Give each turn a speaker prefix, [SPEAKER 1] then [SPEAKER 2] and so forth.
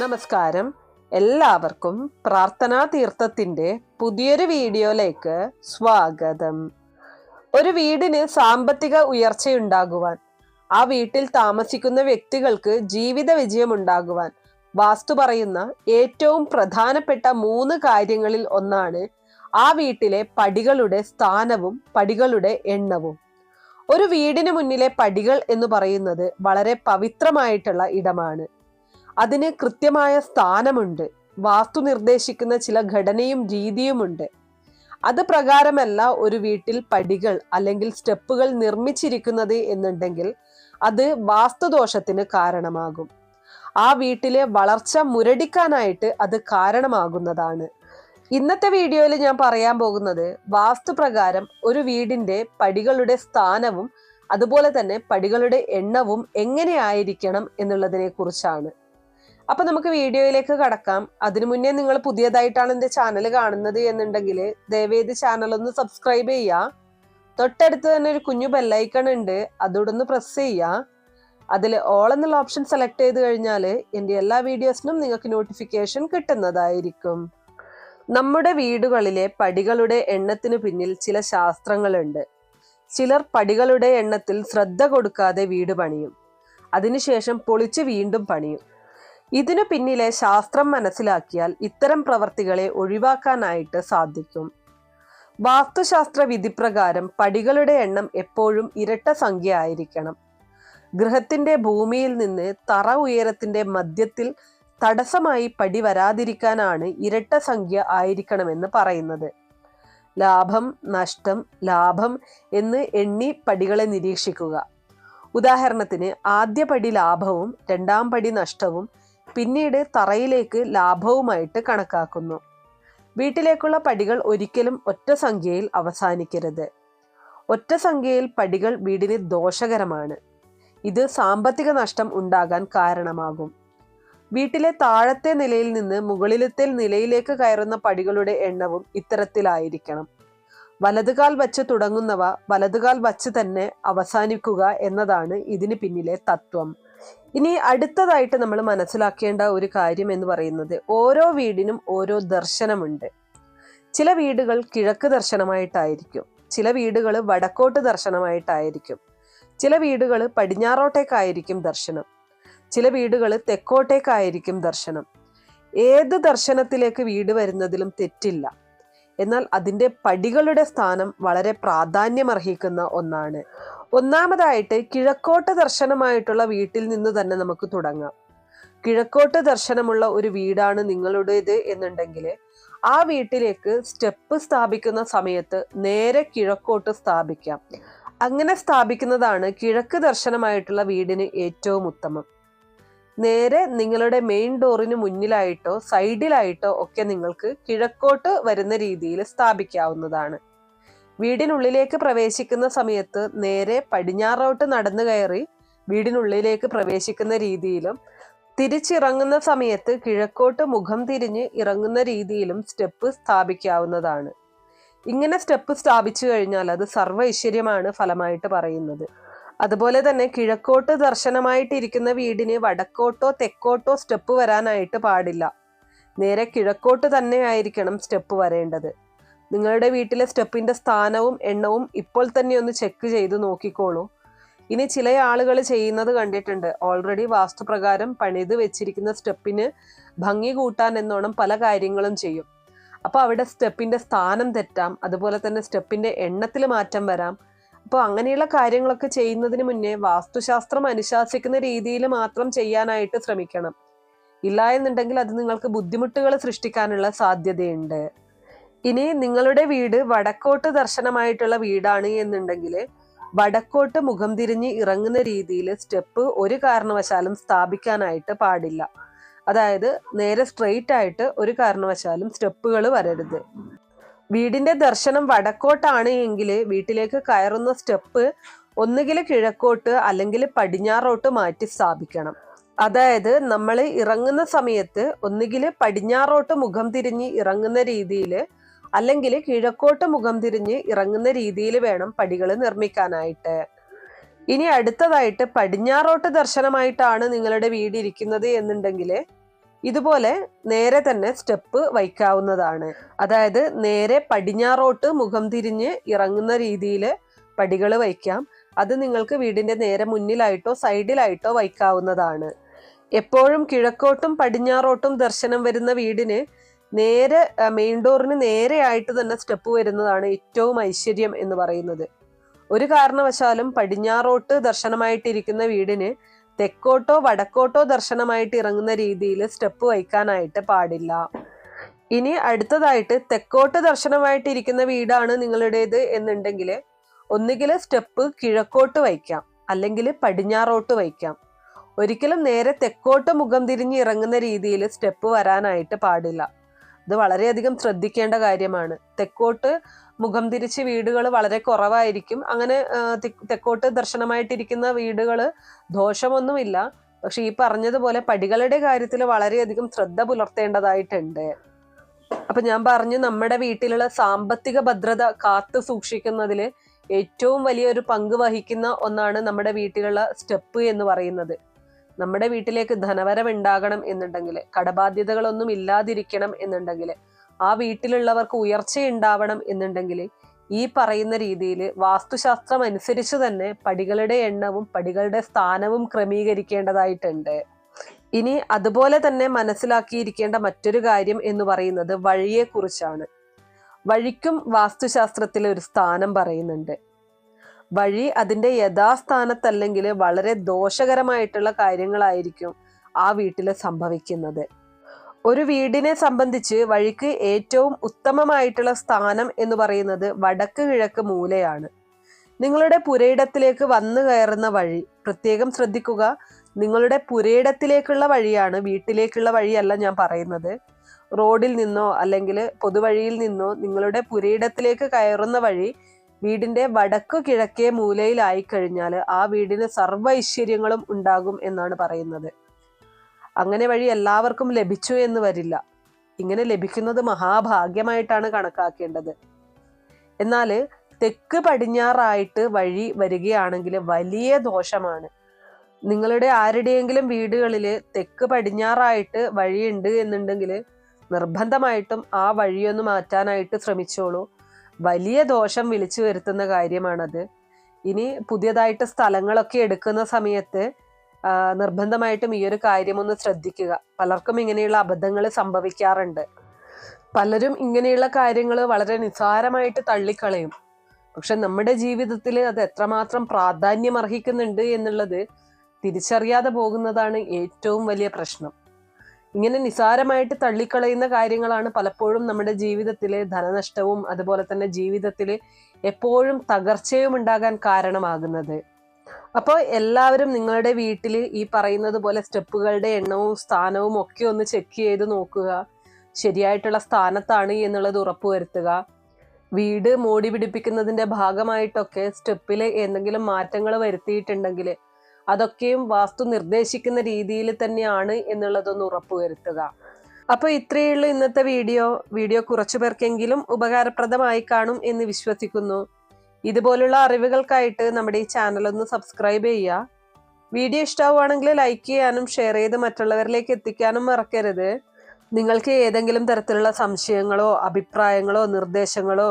[SPEAKER 1] നമസ്കാരം. എല്ലാവർക്കും പ്രാർത്ഥനാ തീർത്ഥത്തിന്റെ പുതിയൊരു വീഡിയോയിലേക്ക് സ്വാഗതം. ഒരു വീടിന് സാമ്പത്തിക ഉയർച്ചയുണ്ടാകുവാൻ ആ വീട്ടിൽ താമസിക്കുന്ന വ്യക്തികൾക്ക് ജീവിത വിജയം ഉണ്ടാകുവാൻ വാസ്തു പറയുന്ന ഏറ്റവും പ്രധാനപ്പെട്ട മൂന്ന് കാര്യങ്ങളിൽ ഒന്നാണ് ആ വീട്ടിലെ പടികളുടെ സ്ഥാനവും പടികളുടെ എണ്ണവും. ഒരു വീടിന് മുന്നിലെ പടികൾ എന്ന് പറയുന്നത് വളരെ പവിത്രമായിട്ടുള്ള ഇടമാണ്. അതിന് കൃത്യമായ സ്ഥാനമുണ്ട്. വാസ്തു നിർദ്ദേശിക്കുന്ന ചില ഘടനയും രീതിയുമുണ്ട്. അത് പ്രകാരമല്ല ഒരു വീട്ടിൽ പടികൾ അല്ലെങ്കിൽ സ്റ്റെപ്പുകൾ നിർമ്മിച്ചിരിക്കുന്നത് എന്നുണ്ടെങ്കിൽ അത് വാസ്തുദോഷത്തിന് കാരണമാകും. ആ വീട്ടിലെ വളർച്ച മുരടിക്കാനായിട്ട് അത് കാരണമാകുന്നതാണ്. ഇന്നത്തെ വീഡിയോയിൽ ഞാൻ പറയാൻ പോകുന്നത് വാസ്തുപ്രകാരം ഒരു വീടിന്റെ പടികളുടെ സ്ഥാനവും അതുപോലെ തന്നെ പടികളുടെ എണ്ണവും എങ്ങനെയായിരിക്കണം എന്നുള്ളതിനെ കുറിച്ചാണ്. അപ്പൊ നമുക്ക് വീഡിയോയിലേക്ക് കടക്കാം. അതിനു മുന്നേ നിങ്ങൾ പുതിയതായിട്ടാണ് എന്റെ ചാനൽ കാണുന്നത് എന്നുണ്ടെങ്കിൽ ദയവേത് ചാനൽ ഒന്ന് സബ്സ്ക്രൈബ് ചെയ്യുക തൊട്ടടുത്ത് തന്നെ ഒരു കുഞ്ഞു ബെല്ലൈക്കൺ ഉണ്ട്. അതോടെ ഒന്ന് പ്രസ് ചെയ്യുക അതിൽ ഓൾ എന്നുള്ള ഓപ്ഷൻ സെലക്ട് ചെയ്ത് കഴിഞ്ഞാൽ എന്റെ എല്ലാ വീഡിയോസിനും നിങ്ങൾക്ക് നോട്ടിഫിക്കേഷൻ കിട്ടുന്നതായിരിക്കും. നമ്മുടെ വീടുകളിലെ പടികളുടെ എണ്ണത്തിന് പിന്നിൽ ചില ശാസ്ത്രങ്ങളുണ്ട്. ചിലർ പടികളുടെ എണ്ണത്തിൽ ശ്രദ്ധ കൊടുക്കാതെ വീട് പണിയും. അതിനുശേഷം പൊളിച്ച് വീണ്ടും പണിയും. ഇതിനു പിന്നിലെ ശാസ്ത്രം മനസ്സിലാക്കിയാൽ ഇത്തരം പ്രവർത്തികളെ ഒഴിവാക്കാനായിട്ട് സാധിക്കും. വാസ്തുശാസ്ത്ര വിധിപ്രകാരം പടികളുടെ എണ്ണം എപ്പോഴും ഇരട്ട സംഖ്യ ആയിരിക്കണം ഗൃഹത്തിന്റെ ഭൂമിയിൽ നിന്ന് തറ ഉയരത്തിന്റെ മധ്യത്തിൽ തടസ്സമായി പടി വരാതിരിക്കാനാണ് ഇരട്ട സംഖ്യ ആയിരിക്കണമെന്ന് പറയുന്നത്. ലാഭം നഷ്ടം ലാഭം എന്ന് എണ്ണി പടികളെ നിരീക്ഷിക്കുക. ഉദാഹരണത്തിന് ആദ്യ പടി ലാഭവും രണ്ടാം പടി നഷ്ടവും പിന്നീട് തറയിലേക്ക് ലാഭവുമായിട്ട് കണക്കാക്കുന്നു. വീട്ടിലേക്കുള്ള പടികൾ ഒരിക്കലും ഒറ്റ സംഖ്യയിൽ അവസാനിക്കരുത്. ഒറ്റ സംഖ്യയിൽ പടികൾ വീടിന് ദോഷകരമാണ്. ഇത് സാമ്പത്തിക നഷ്ടം ഉണ്ടാകാൻ കാരണമാകും. വീട്ടിലെ താഴത്തെ നിലയിൽ നിന്ന് മുകളിലത്തെ നിലയിലേക്ക് കയറുന്ന പടികളുടെ എണ്ണവും ഇത്തരത്തിലായിരിക്കണം. വലതുകാൽ വച്ച് തുടങ്ങുന്നവ വലതുകാൽ വച്ച് തന്നെ അവസാനിക്കുക എന്നതാണ് ഇതിന് പിന്നിലെ തത്വം. ഇനി അടുത്തതായിട്ട് നമ്മൾ മനസ്സിലാക്കേണ്ട ഒരു കാര്യം എന്ന് പറയുന്നത് ഓരോ വീടിനും ഓരോ ദർശനമുണ്ട്. ചില വീടുകൾ കിഴക്ക് ദർശനമായിട്ടായിരിക്കും. ചില വീടുകൾ വടക്കോട്ട് ദർശനമായിട്ടായിരിക്കും. ചില വീടുകൾ പടിഞ്ഞാറോട്ടേക്കായിരിക്കും ദർശനം. ചില വീടുകൾ തെക്കോട്ടേക്കായിരിക്കും ദർശനം. ഏത് ദർശനത്തിലേക്ക് വീട് വരുന്നതിലും തെറ്റില്ല. എന്നാൽ അതിന്റെ പടികളുടെ സ്ഥാനം വളരെ പ്രാധാന്യമർഹിക്കുന്ന ഒന്നാണ്. ഒന്നാമതായിട്ട് കിഴക്കോട്ട് ദർശനമായിട്ടുള്ള വീട്ടിൽ നിന്ന് തന്നെ നമുക്ക് തുടങ്ങാം. കിഴക്കോട്ട് ദർശനമുള്ള ഒരു വീടാണ് നിങ്ങളുടേത് എന്നുണ്ടെങ്കിൽ ആ വീട്ടിലേക്ക് സ്റ്റെപ്പ് സ്ഥാപിക്കുന്ന സമയത്ത് നേരെ കിഴക്കോട്ട് സ്ഥാപിക്കാം. അങ്ങനെ സ്ഥാപിക്കുന്നതാണ് കിഴക്ക് ദർശനമായിട്ടുള്ള വീടിന് ഏറ്റവും ഉത്തമം. നേരെ നിങ്ങളുടെ മെയിൻ ഡോറിന് മുന്നിലായിട്ടോ സൈഡിലായിട്ടോ ഒക്കെ നിങ്ങൾക്ക് കിഴക്കോട്ട് വരുന്ന രീതിയിൽ സ്ഥാപിക്കാവുന്നതാണ്. വീടിനുള്ളിലേക്ക് പ്രവേശിക്കുന്ന സമയത്ത് നേരെ പടിഞ്ഞാറോട്ട് നടന്നു കയറി വീടിനുള്ളിലേക്ക് പ്രവേശിക്കുന്ന രീതിയിലും തിരിച്ചിറങ്ങുന്ന സമയത്ത് കിഴക്കോട്ട് മുഖം തിരിഞ്ഞ് ഇറങ്ങുന്ന രീതിയിലും സ്റ്റെപ്പ് സ്ഥാപിക്കാവുന്നതാണ്. ഇങ്ങനെ സ്റ്റെപ്പ് സ്ഥാപിച്ചു കഴിഞ്ഞാൽ അത് സർവ ഫലമായിട്ട് പറയുന്നത്. അതുപോലെ തന്നെ കിഴക്കോട്ട് ദർശനമായിട്ടിരിക്കുന്ന വീടിന് വടക്കോട്ടോ തെക്കോട്ടോ സ്റ്റെപ്പ് വരാനായിട്ട് പാടില്ല. നേരെ കിഴക്കോട്ട് തന്നെ ആയിരിക്കണം സ്റ്റെപ്പ് വരേണ്ടത്. നിങ്ങളുടെ വീട്ടിലെ സ്റ്റെപ്പിന്റെ സ്ഥാനവും എണ്ണവും ഇപ്പോൾ തന്നെ ഒന്ന് ചെക്ക് ചെയ്ത് നോക്കിക്കോളൂ. ഇനി ചില ആളുകൾ ചെയ്യുന്നത് കണ്ടിട്ടുണ്ട്. ഓൾറെഡി വാസ്തുപ്രകാരം പണിത് വെച്ചിരിക്കുന്ന സ്റ്റെപ്പിന് ഭംഗി കൂട്ടാൻ എന്നോണം പല കാര്യങ്ങളും ചെയ്യും. അപ്പോൾ അവിടെ സ്റ്റെപ്പിന്റെ സ്ഥാനം തെറ്റാം. അതുപോലെ തന്നെ സ്റ്റെപ്പിന്റെ എണ്ണത്തിൽ മാറ്റം വരാം. അപ്പോൾ അങ്ങനെയുള്ള കാര്യങ്ങളൊക്കെ ചെയ്യുന്നതിന് മുന്നേ വാസ്തുശാസ്ത്രം അനുശാസിക്കുന്ന രീതിയിൽ മാത്രം ചെയ്യാനായിട്ട് ശ്രമിക്കണം. ഇല്ല എന്നുണ്ടെങ്കിൽ അത് നിങ്ങൾക്ക് ബുദ്ധിമുട്ടുകൾ സൃഷ്ടിക്കാനുള്ള സാധ്യതയുണ്ട്. ഇനി നിങ്ങളുടെ വീട് വടക്കോട്ട് ദർശനമായിട്ടുള്ള വീടാണ് എന്നുണ്ടെങ്കിൽ വടക്കോട്ട് മുഖം തിരിഞ്ഞ് ഇറങ്ങുന്ന രീതിയിൽ സ്റ്റെപ്പ് ഒരു കാരണവശാലും സ്ഥാപിക്കാനായിട്ട് പാടില്ല. അതായത് നേരെ സ്ട്രെയിറ്റ് ആയിട്ട് ഒരു കാരണവശാലും സ്റ്റെപ്പുകൾ വരരുത്. വീടിന്റെ ദർശനം വടക്കോട്ടാണ് എങ്കിൽ വീട്ടിലേക്ക് കയറുന്ന സ്റ്റെപ്പ് ഒന്നുകിൽ കിഴക്കോട്ട് അല്ലെങ്കിൽ പടിഞ്ഞാറോട്ട് മാറ്റി സ്ഥാപിക്കണം. അതായത് നമ്മൾ ഇറങ്ങുന്ന സമയത്ത് ഒന്നുകിൽ പടിഞ്ഞാറോട്ട് മുഖം തിരിഞ്ഞ് ഇറങ്ങുന്ന രീതിയിൽ അല്ലെങ്കിൽ കിഴക്കോട്ട് മുഖം തിരിഞ്ഞ് ഇറങ്ങുന്ന രീതിയിൽ വേണം പടികൾ നിർമ്മിക്കാനായിട്ട്. ഇനി അടുത്തതായിട്ട് പടിഞ്ഞാറോട്ട് ദർശനമായിട്ടാണ് നിങ്ങളുടെ വീട് ഇരിക്കുന്നത് എന്നുണ്ടെങ്കിൽ ഇതുപോലെ നേരെ തന്നെ സ്റ്റെപ്പ് വയ്ക്കാവുന്നതാണ്. അതായത് നേരെ പടിഞ്ഞാറോട്ട് മുഖം തിരിഞ്ഞ് ഇറങ്ങുന്ന രീതിയിൽ പടികൾ വയ്ക്കാം. അത് നിങ്ങൾക്ക് വീടിന്റെ നേരെ മുന്നിലായിട്ടോ സൈഡിലായിട്ടോ വയ്ക്കാവുന്നതാണ്. എപ്പോഴും കിഴക്കോട്ടും പടിഞ്ഞാറോട്ടും ദർശനം വരുന്ന വീടിന് നേരെ മെയിൻ ഡോറിന് നേരെയായിട്ട് തന്നെ സ്റ്റെപ്പ് വരുന്നതാണ് ഏറ്റവും ഐശ്വര്യം എന്ന് പറയുന്നത്. ഒരു കാരണവശാലും പടിഞ്ഞാറോട്ട് ദർശനമായിട്ടിരിക്കുന്ന വീടിന് തെക്കോട്ടോ വടക്കോട്ടോ ദർശനമായിട്ട് ഇറങ്ങുന്ന രീതിയിൽ സ്റ്റെപ്പ് വയ്ക്കാനായിട്ട് പാടില്ല. ഇനി അടുത്തതായിട്ട് തെക്കോട്ട് ദർശനമായിട്ട് ഇരിക്കുന്ന വീടാണ് നിങ്ങളുടേത് എന്നുണ്ടെങ്കിൽ ഒന്നുകിൽ സ്റ്റെപ്പ് കിഴക്കോട്ട് വയ്ക്കാം. അല്ലെങ്കിൽ പടിഞ്ഞാറോട്ട് വയ്ക്കാം. ഒരിക്കലും നേരെ തെക്കോട്ട് മുഖം തിരിഞ്ഞ് ഇറങ്ങുന്ന രീതിയിൽ സ്റ്റെപ്പ് വരാനായിട്ട് പാടില്ല. ഇത് വളരെയധികം ശ്രദ്ധിക്കേണ്ട കാര്യമാണ്. തെക്കോട്ട് മുഖം തിരിച്ച് വീടുകൾ വളരെ കുറവായിരിക്കും. അങ്ങനെ തെക്കോട്ട് ദർശനമായിട്ടിരിക്കുന്ന വീടുകൾ ദോഷമൊന്നുമില്ല. പക്ഷെ ഈ പറഞ്ഞതുപോലെ പടികളുടെ കാര്യത്തിൽ വളരെയധികം ശ്രദ്ധ പുലർത്തേണ്ടതായിട്ടുണ്ട്. അപ്പൊ ഞാൻ പറഞ്ഞു നമ്മുടെ വീട്ടിലുള്ള സാമ്പത്തിക ഭദ്രത കാത്തു സൂക്ഷിക്കുന്നതിൽ ഏറ്റവും വലിയൊരു പങ്ക് വഹിക്കുന്ന ഒന്നാണ് നമ്മുടെ വീട്ടിലുള്ള സ്റ്റെപ്പ് എന്ന് പറയുന്നത്. നമ്മുടെ വീട്ടിലേക്ക് ധനവരം ഉണ്ടാകണം എന്നുണ്ടെങ്കിൽ കടബാധ്യതകളൊന്നും ഇല്ലാതിരിക്കണം എന്നുണ്ടെങ്കിൽ ആ വീട്ടിലുള്ളവർക്ക് ഉയർച്ചയുണ്ടാവണം എന്നുണ്ടെങ്കിൽ ഈ പറയുന്ന രീതിയിൽ വാസ്തുശാസ്ത്രം അനുസരിച്ച് തന്നെ പടികളുടെ എണ്ണവും പടികളുടെ സ്ഥാനവും ക്രമീകരിക്കേണ്ടതായിട്ടുണ്ട്. ഇനി അതുപോലെ തന്നെ മനസ്സിലാക്കിയിരിക്കേണ്ട മറ്റൊരു കാര്യം എന്ന് പറയുന്നത് വഴിയെക്കുറിച്ചാണ്. വഴിക്കും വാസ്തുശാസ്ത്രത്തിൽ ഒരു സ്ഥാനം പറയുന്നുണ്ട്. വഴി അതിന്റെ യഥാസ്ഥാനത്തല്ലെങ്കിൽ വളരെ ദോഷകരമായിട്ടുള്ള കാര്യങ്ങളായിരിക്കും ആ വീട്ടിൽ സംഭവിക്കുന്നത്. ഒരു വീടിനെ സംബന്ധിച്ച് വഴിക്ക് ഏറ്റവും ഉത്തമമായിട്ടുള്ള സ്ഥാനം എന്ന് പറയുന്നത് വടക്ക് കിഴക്ക് മൂലയാണ്. നിങ്ങളുടെ പുരയിടത്തിലേക്ക് വന്നു കയറുന്ന വഴി പ്രത്യേകം ശ്രദ്ധിക്കുക നിങ്ങളുടെ പുരയിടത്തിലേക്കുള്ള വഴിയാണ് വീട്ടിലേക്കുള്ള വഴിയല്ല ഞാൻ പറയുന്നത്. റോഡിൽ നിന്നോ അല്ലെങ്കിൽ പൊതുവഴിയിൽ നിന്നോ നിങ്ങളുടെ പുരയിടത്തിലേക്ക് കയറുന്ന വഴി വീടിന്റെ വടക്കു കിഴക്കേ മൂലയിലായി കഴിഞ്ഞാൽ ആ വീടിന് സർവ ഐശ്വര്യങ്ങളും ഉണ്ടാകും എന്നാണ് പറയുന്നത്. അങ്ങനെ വഴി എല്ലാവർക്കും ലഭിച്ചു എന്ന് വരില്ല. ഇങ്ങനെ ലഭിക്കുന്നത് മഹാഭാഗ്യമായിട്ടാണ് കണക്കാക്കേണ്ടത്. എന്നാൽ തെക്ക് പടിഞ്ഞാറായിട്ട് വഴി വരികയാണെങ്കിൽ വലിയ ദോഷമാണ്. നിങ്ങളുടെ ആരുടെയെങ്കിലും വീടുകളിൽ തെക്ക് പടിഞ്ഞാറായിട്ട് വഴിയുണ്ട് എന്നുണ്ടെങ്കിൽ നിർബന്ധമായിട്ടും ആ വഴിയൊന്ന് മാറ്റാനായിട്ട് ശ്രമിച്ചോളൂ. വലിയ ദോഷം വിളിച്ചു വരുത്തുന്ന കാര്യമാണത്. ഇനി പുതിയതായിട്ട് സ്ഥലങ്ങളൊക്കെ എടുക്കുന്ന സമയത്ത് നിർബന്ധമായിട്ടും ഈ ഒരു കാര്യം ഒന്ന് ശ്രദ്ധിക്കുക. പലർക്കും ഇങ്ങനെയുള്ള അബദ്ധങ്ങൾ സംഭവിക്കാറുണ്ട്. പലരും ഇങ്ങനെയുള്ള കാര്യങ്ങൾ വളരെ നിസ്സാരമായിട്ട് തള്ളിക്കളയും. പക്ഷെ നമ്മുടെ ജീവിതത്തിൽ അത് എത്രമാത്രം പ്രാധാന്യം അർഹിക്കുന്നുണ്ട് എന്നുള്ളത് തിരിച്ചറിയാതെ പോകുന്നതാണ് ഏറ്റവും വലിയ പ്രശ്നം. ഇങ്ങനെ നിസാരമായിട്ട് തള്ളിക്കളയുന്ന കാര്യങ്ങളാണ് പലപ്പോഴും നമ്മുടെ ജീവിതത്തിലെ ധനനഷ്ടവും അതുപോലെ തന്നെ ജീവിതത്തിൽ എപ്പോഴും തകർച്ചയും ഉണ്ടാകാൻ കാരണമാകുന്നത്. അപ്പോൾ എല്ലാവരും നിങ്ങളുടെ വീട്ടിൽ ഈ പറയുന്നത് പോലെ സ്റ്റെപ്പുകളുടെ എണ്ണവും സ്ഥാനവും ഒക്കെ ഒന്ന് ചെക്ക് ചെയ്ത് നോക്കുക. ശരിയായിട്ടുള്ള സ്ഥാനത്താണ് എന്നുള്ളത് ഉറപ്പുവരുത്തുക. വീട് മോടി പിടിപ്പിക്കുന്നതിന്റെ ഭാഗമായിട്ടൊക്കെ സ്റ്റെപ്പിൽ എന്തെങ്കിലും മാറ്റങ്ങൾ വരുത്തിയിട്ടുണ്ടെങ്കിൽ അതൊക്കെയും വാസ്തു നിർദ്ദേശിക്കുന്ന രീതിയിൽ തന്നെയാണ് എന്നുള്ളതൊന്ന് ഉറപ്പുവരുത്തുക. അപ്പോൾ ഇത്രയുള്ള ഇന്നത്തെ വീഡിയോ. വീഡിയോ കുറച്ചു പേർക്കെങ്കിലും ഉപകാരപ്രദമായി കാണും എന്ന് വിശ്വസിക്കുന്നു. ഇതുപോലുള്ള അറിവുകൾക്കായിട്ട് നമ്മുടെ ഈ ചാനൽ ഒന്ന് സബ്സ്ക്രൈബ് ചെയ്യുക. വീഡിയോ ഇഷ്ടമാവുകയാണെങ്കിൽ ലൈക്ക് ചെയ്യാനും ഷെയർ ചെയ്ത് മറ്റുള്ളവരിലേക്ക് എത്തിക്കാനും മറക്കരുത്. നിങ്ങൾക്ക് ഏതെങ്കിലും തരത്തിലുള്ള സംശയങ്ങളോ അഭിപ്രായങ്ങളോ നിർദ്ദേശങ്ങളോ